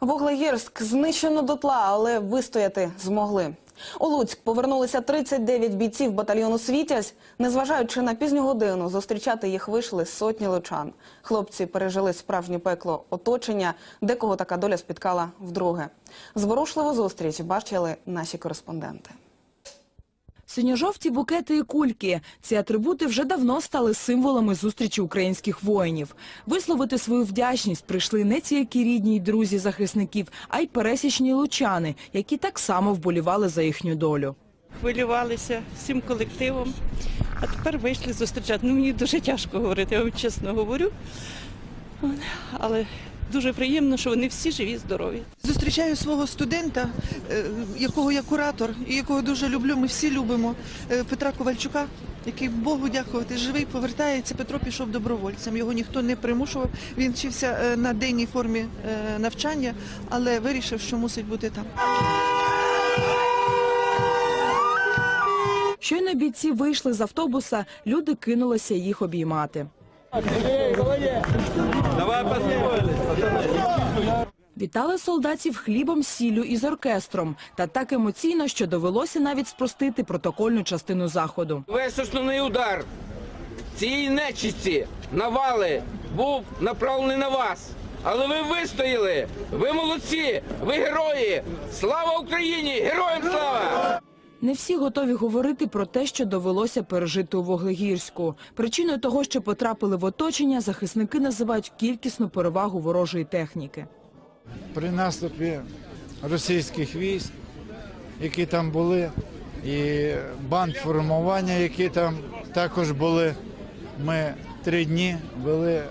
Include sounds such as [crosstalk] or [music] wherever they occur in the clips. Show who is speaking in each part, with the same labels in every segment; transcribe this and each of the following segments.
Speaker 1: Вуглегірськ знищено дотла, але вистояти змогли. У Луцьк повернулися 39 бійців батальйону «Світязь». Незважаючи на пізню годину, зустрічати їх вийшли сотні лучан. Хлопці пережили справжнє пекло оточення, декого така доля спіткала вдруге. Зворушливу зустріч бачили наші кореспонденти.
Speaker 2: Синьо-жовті букети і кульки – ці атрибути вже давно стали символами зустрічі українських воїнів. Висловити свою вдячність прийшли не тільки рідні й друзі захисників, а й пересічні лучани, які так само вболівали за їхню долю.
Speaker 3: хвилювалися всім колективом, а тепер вийшли зустрічати. Ну, мені дуже тяжко говорити, я вам чесно говорю. Але дуже приємно, що вони всі живі, здорові.
Speaker 4: Зустрічаю свого студента, е, якого я куратор і якого дуже люблю. Ми всі любимо е, Петра Ковальчука, який Богу дякувати, живий повертається. Петро пішов добровольцем. Його ніхто не примушував. Він вчився е, на денній формі навчання, але вирішив, що мусить бути там.
Speaker 2: Щойно бійці вийшли з автобуса, люди кинулися їх обіймати. Вітали солдатів хлібом, сіллю і з оркестром. Та так емоційно, що довелося навіть спростити протокольну частину заходу.
Speaker 5: Весь основний удар цієї нечисті навали був направлений на вас. Але ви вистояли! Ви молодці! Ви герої! Слава Україні! Героям слава!
Speaker 2: Не всі готові говорити про те, що довелося пережити у Воглегірську. Причиною того, що потрапили в оточення, захисники називають кількісну перевагу ворожої техніки.
Speaker 6: При наступі російських військ, які там були, і бандформування, які там також були. Ми три дні вели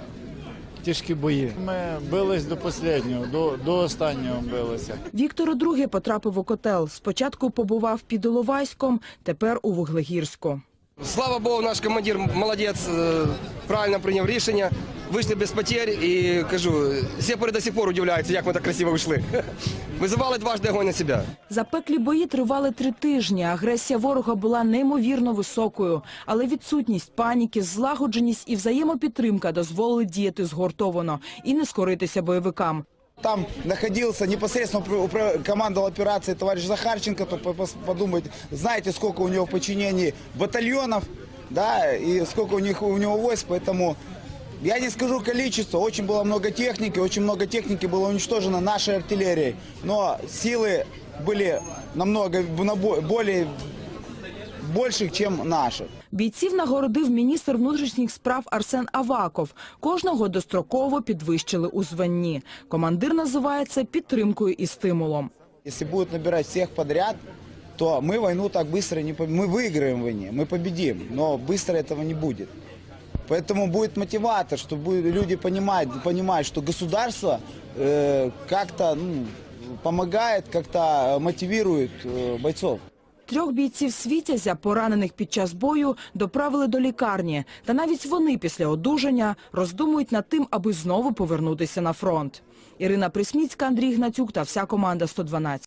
Speaker 6: тяжкі бої. Ми бились до останнього, до, до останнього билися.
Speaker 2: Віктор удруге потрапив у котел. Спочатку побував під Іловайськом, тепер у Вуглегірську.
Speaker 7: Слава Богу, наш командир молодець, е, правильно прийняв рішення. Вийшли без потерь і кажу, сепари до сих пор удивляються, як ми так красиво вийшли. [laughs] Визивали дважди огонь на себе.
Speaker 2: Запеклі бої тривали три тижні. Агресія ворога була неймовірно високою, але відсутність паніки, злагодженість і взаємопідтримка дозволили діяти згуртовано і не скоритися бойовикам.
Speaker 8: Там находился непосредственно командовал операцией товарищ Захарченко, то подумать, знаете, сколько у него в подчинении батальонов, да, и сколько у них у него войск, поэтому я не скажу количество, очень было много техники, очень много техники было уничтожено нашей артиллерией, но силы были намного набо- более больших, чем наши.
Speaker 2: Бійців нагородив міністр внутрішніх справ Арсен Аваков. Кожного достроково підвищили у званні. Командир називає це підтримкою і стимулом.
Speaker 8: Если будут набирать всех подряд, то мы войну так быстро не по- мы выиграем в войне, мы победим, но быстро этого не будет. Поэтому будет мотиватор, что будет, люди понимают, понимают, что государство э, как-то ну, помогает, как-то э, мотивирует э, бойцов.
Speaker 2: Трьох бійців світязя, поранених під час бою, доправили до лікарні. Та навіть вони після одужання роздумують над тим, аби знову повернутися на фронт. Ірина Присміцька, Андрій Гнатюк та вся команда «112».